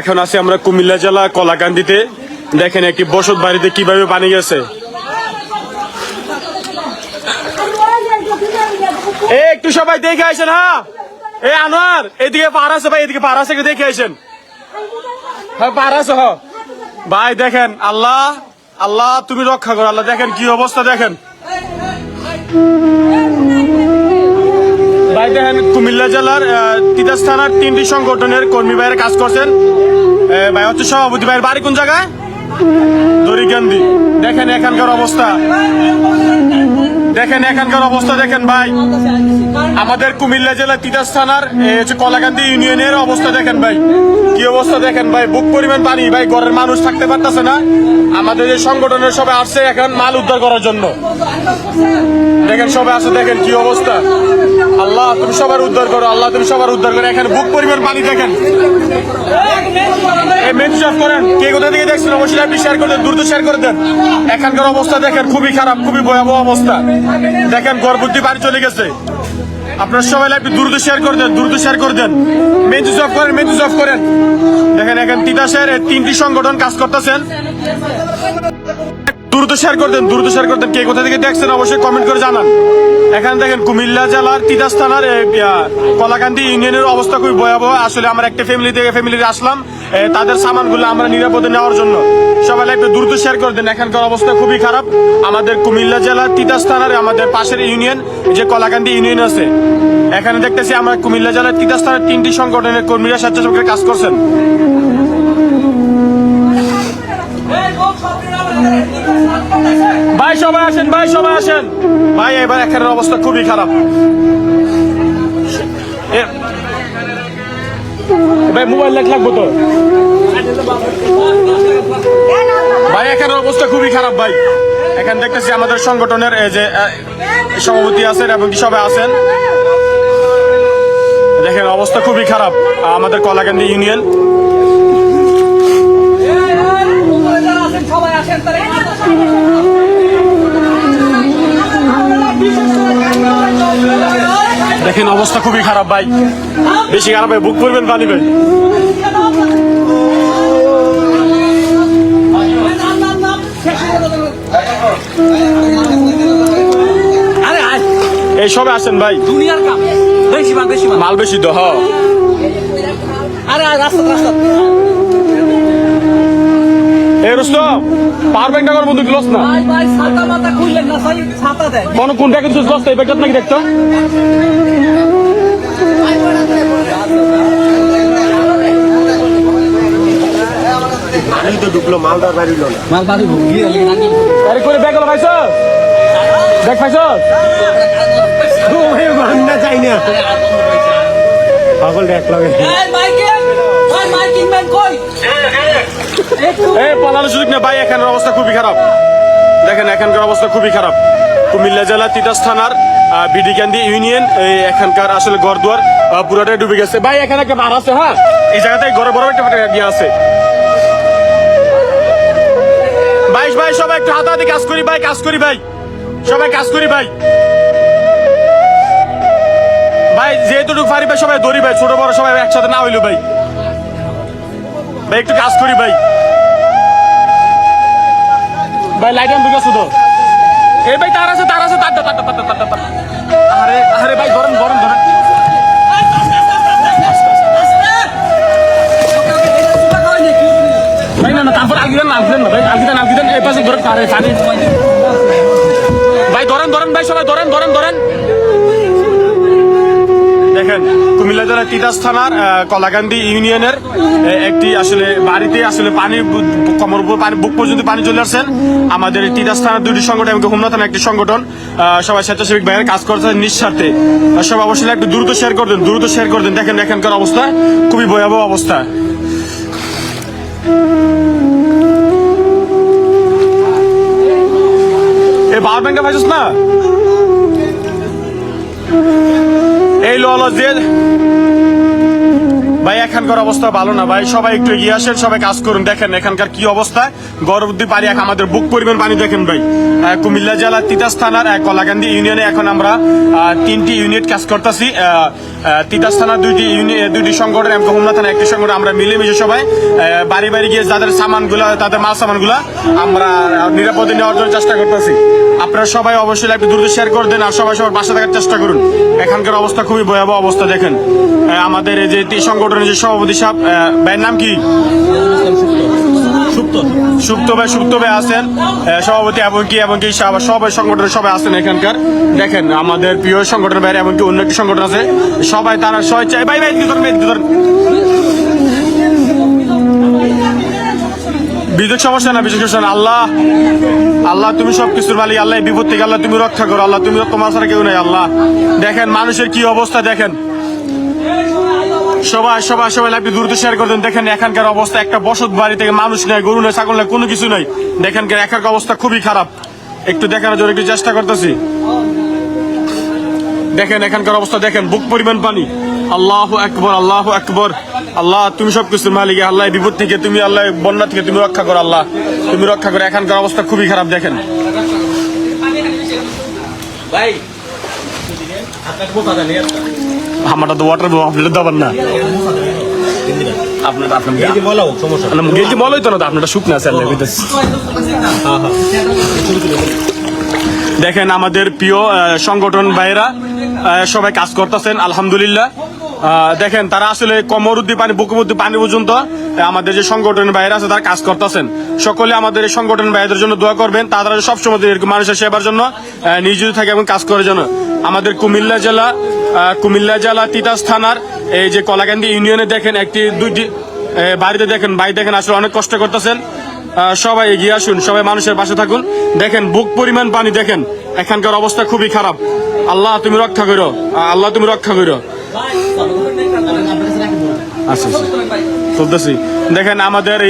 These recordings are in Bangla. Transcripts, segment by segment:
এখন আছি আমরা কুমিল্লা জেলা কলাকান্দিতে দেখেন একটি বসত বাড়িতে কীভাবে পানি গেছে। একটু সবাই দেখে আসেন হ্যাঁ এ, আনোয়ার, এদিকে পার আছে ভাই, এদিকে পার আছে দেখে আসেন। হ্যাঁ পার আছে ভাই, দেখেন, আল্লাহ আল্লাহ, তুমি রক্ষা করো, আল্লাহ, দেখেন কি অবস্থা, দেখেন। ভাই দেখেন কুমিল্লা জেলার তিতাস থানার তিনটি সংগঠনের কর্মী ভাইয়ের কাজ করছেন। ভাই হচ্ছে সভাপতি। ভাইয়ের বাড়ি কোন জায়গায়? দরিকান্দি দেখেন এখানকার অবস্থা। দেখেন এখানকার অবস্থা, দেখেন ভাই। আমাদের কুমিল্লা জেলা তিতাস থানার কলাকান্দি ইউনিয়নের অবস্থা, দেখেন ভাই। কি অবস্থা, দেখেন ভাই। বুক পরিমাণ পানি। ভাই, ঘরের মানুষ থাকতে পারতেছে না। আমাদের এই সংগঠনের সবাই আসছে এখন মাল উদ্ধার করার জন্য। দেখেন, সবাই আসে দেখেন কি অবস্থা। আল্লাহ, তুমি সবার উদ্ধার করো, আল্লাহ, তুমি সবার উদ্ধার করো। এখানে বুক পরিমাণ পানি, দেখেন। এই মেনু করেন। আপনি শেয়ার করে দেন, দ্রুত শেয়ার করে দেন। এখানকার অবস্থা, দেখেন, খুবই খারাপ, খুবই ভয়াবহ অবস্থা। দেখেন গর্ভবতী বাড়ি চলে গেছে। আপনার সবাই আপনি দ্রুত শেয়ার করে দেন দ্রুত শেয়ার করে দেন। মেজু জব করেন মেজু জব করেন। দেখেন, এখন তিতাসের তিনটি সংগঠন কাজ করতেছেন। শেয়ার করতেন দ্রুত শেয়ার করতেন কে কোথা থেকে দেখছেন অবশ্যই কমেন্ট করে জানান। এখানে দেখেন কুমিল্লা জেলার তিতাস থানার কলাকান্দি ইউনিয়নের অবস্থা খুবই ভয়াবহ। আসলে আমরা একটা ফ্যামিলি থেকে ফ্যামিলিতে আসলাম। তাদের সামানগুলো আমরা নিরাপদে নেওয়ার জন্য। সবাই একটু দ্রুত শেয়ার করে দেন। এখানকার অবস্থা খুবই খারাপ। আমাদের কুমিল্লা জেলার তিতাস থানার, আমাদের পাশের ইউনিয়ন যে কলাকান্দি ইউনিয়ন আছে। এখানে দেখতেছি আমরা কুমিল্লা জেলার তিতাস থানার তিনটি সংগঠনের কর্মীরা স্বেচ্ছাসেবকের কাজ করছেন। সবাই আসেন ভাই সবাই আসেন। ভাই এবার এখানের অবস্থা খুবই খারাপ। এ- ভাই মোবাইল লাইট লাগবো তো? ভাই এখানের অবস্থা খুবই খারাপ ভাই। এখানে দেখতেছি আমাদের সংগঠনের এই যে সভাপতি আছেন এবং সবাই আছেন। দেখেন অবস্থা খুবই খারাপ। আমাদের কলাকান্দি ইউনিয়ন। সবাই আসেন দেখেন অবস্থা খুবই খারাপ ভাই। বেশি খারাপ ভাই বুক করবেন পানি ভাই এই সবাই আসেন ভাই। দুনিয়ার কাম। বেশি মান বেশি মাল বেশি তো হ আরে রাস্তা রাস্তা এই রুস্তম পাওয়ার ব্যাংক টাকার মধ্যে গ্লোস না। ভাই ভাই ছাতা মাথা খুললেন না ভাই ছাতা দেন কোন কোন ব্যাগে তুই গ্লোস এই ব্যাগটা নাকি দেখতো ঢুকলো মালদার বাড়িল মাল বাড়ি করে ব্যাগ পাইছো ব্যাগ পাইছো চাই না। পাগল লগে এই পলানোর না ভাই অবস্থা খুবই খারাপ। দেখেন, এখানকার অবস্থা খুবই খারাপ। থানার ইউনিয়ন এখানকার আসলে ডুবে গেছে। ভাই, এখানে আছে হ্যাঁ? এই জায়গাতে বড় একটা ফাটা আছে। ভাই সবাই একটু কাজ করি, ভাই, কাজ করি, ভাই। সবাই কাজ করি, ভাই। ভাই যেহেতু পারি, ভাই, সবাই দৌড়ি, ভাই। ছোট, বড় সবাই একসাথে না হইল ভাই। ভাই একটু কাজ করি ভাই। ভাই লাইট অন ঢুকে শুধু এই ভাই তার আছে তার আছে তার তার তার তার তার তার আরে আরে ভাই ধরেন ধরেন ধরেন। ভাই না তারপর ভাই এই পাশে ধরেন আরে ভাই ধরেন ধরেন ভাই সবাই ধরেন ধরেন ধরেন। দেখেন কুমিল্লা জেলার তিতাস থানার কলাকান্দি ইউনিয়নের একটি আসলে বাড়িতে আসলে পানি কমর পানি বুক পর্যন্ত পানি চলে আসছেন আমাদের তিতাস থানার দুটি সংগঠন এবং হোমনা থানার একটি সংগঠন সবাই স্বেচ্ছাসেবিক ভাইয়ের কাজ করছে নিঃস্বার্থে। সব অবশ্যই একটু দ্রুত শেয়ার করে দেন, দ্রুত শেয়ার করে দেন। দেখেন এখানকার অবস্থা, খুবই ভয়াবহ অবস্থা। এই পাওয়ার ব্যাংকটা পাইছিস না? এই লো হলো যে ভাই, এখানকার অবস্থা ভালো না ভাই। সবাই একটু এগিয়ে আসেন, সবাই কাজ করুন। দেখেন এখানকার কি অবস্থা। গর্ভবতী পানি এক, আমাদের বুক পরিমাণ পানি দেখেন ভাই। কুমিল্লা জেলার তিতাস থানার কলাকান্দি ইউনিয়নে এখন আমরা তিনটি ইউনিট কাজ করতেছি। তিতাস থানার দুইটি দুইটি সংগঠন এবং হোমনা থানা একটি সংগঠন, আমরা মিলেমিশে সবাই বাড়ি বাড়ি গিয়ে যাদের সামানগুলো, তাদের মাল সামানগুলো আমরা নিরাপদে নেওয়ার জন্য চেষ্টা করতেছি। আপনারা সবাই অবশ্যই একটু দ্রুত শেয়ার করে দেন আর সবাই সবার পাশে থাকার চেষ্টা করুন। এখানকার অবস্থা খুবই ভয়াবহ অবস্থা দেখেন। আমাদের এই যে তি- সংগঠনের যে সভাপতি সাহেব ভাইয়ের নাম কি? সুপ্ত। সুপ্ত ভাই সুপ্ত ভাই আছেন। সভাপতি এবং কি এবং সবাই সংগঠনের সবাই আছেন এখানকার। দেখেন আমাদের প্রিয় সংগঠনের বাইরে এমনকি অন্য একটি সংগঠন আছে। সবাই তারা সবাই চাই ভাই ভাই বিদ্যুৎ সমস্যা না বিশেষ সমস্যা আল্লাহ আল্লাহ তুমি সব কিছুর মালিক। আল্লাহ বিপদ থেকে আল্লাহ তুমি রক্ষা করো। আল্লাহ তুমি তোমার ছাড়া কেউ নেই আল্লাহ। দেখেন মানুষের কি অবস্থা দেখেন। সবাই সবাই সবাই লাইভে দ্রুত শেয়ার করে দেন। দেখেন এখানকার অবস্থা, একটা বসত বাড়ি থেকে মানুষ নেই গরু নেই ছাগল নেই কোনো কিছু নেই। দেখেন এখানকার অবস্থা খুবই খারাপ। একটু দেখানোর জন্য একটু চেষ্টা করতেছি। দেখেন এখানকার অবস্থা, দেখেন, বুক পরিমাণ পানি। আল্লাহ একবর আল্লাহ আকবর। আল্লাহ, তুমি সব কিছুর মালিক, আল্লাহ বিপদ থেকে তুমি, আল্লাহ বন্যা থেকে তুমি রক্ষা করো, আল্লাহ। তুমি রক্ষা করো, এখানকার অবস্থা খুবই খারাপ, দেখেন। ভাই আপনার কোথা আমারটা তো ওয়াটার আপনার দাবার না আপনার আপনার এই বলো সমস্যা নেই। বলোই তো না তো আপনারটা শুকনা আছে আল্লাহ কইতাছে। দেখেন আমাদের প্রিয় সংগঠন ভাইরা সবাই কাজ করতেছেন আলহামদুলিল্লাহ দেখেন তারা আসলে কমরুদ্দি পানি বুকুবুদ্দি পানি পর্যন্ত আমাদের যে সংগঠন ভাইরা আছে তারা কাজ করতেছেন সকলে আমাদের এই সংগঠন ভাইদের জন্য দোয়া করবেন তারা সবসময় এরকম মানুষের সেবার জন্য নিয়োজিত থাকে এবং কাজ করার জন্য আমাদের কুমিল্লা জেলা কুমিল্লা জেলা তিতাস থানার এই যে কলাকান্দি ইউনিয়নে দেখেন একটি দুইটি বাড়িতে দেখেন, ভাই দেখেন, আসলে অনেক কষ্ট করতেছেন। সবাই এগিয়ে আসুন, সবাই মানুষের পাশে থাকুন। দেখেন, বুক পরিমাণ পানি দেখেন, এখানকার অবস্থা খুবই খারাপ। আল্লাহ, তুমি রক্ষা করো আল্লাহ, তুমি রক্ষা করো। আচ্ছা আচ্ছা। চলতেছি। দেখেন, আমাদের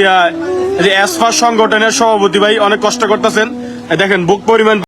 যে এসফা সংগঠনের সভাপতি ভাই অনেক কষ্ট করতেছেন। দেখেন, বুক পরিমাণ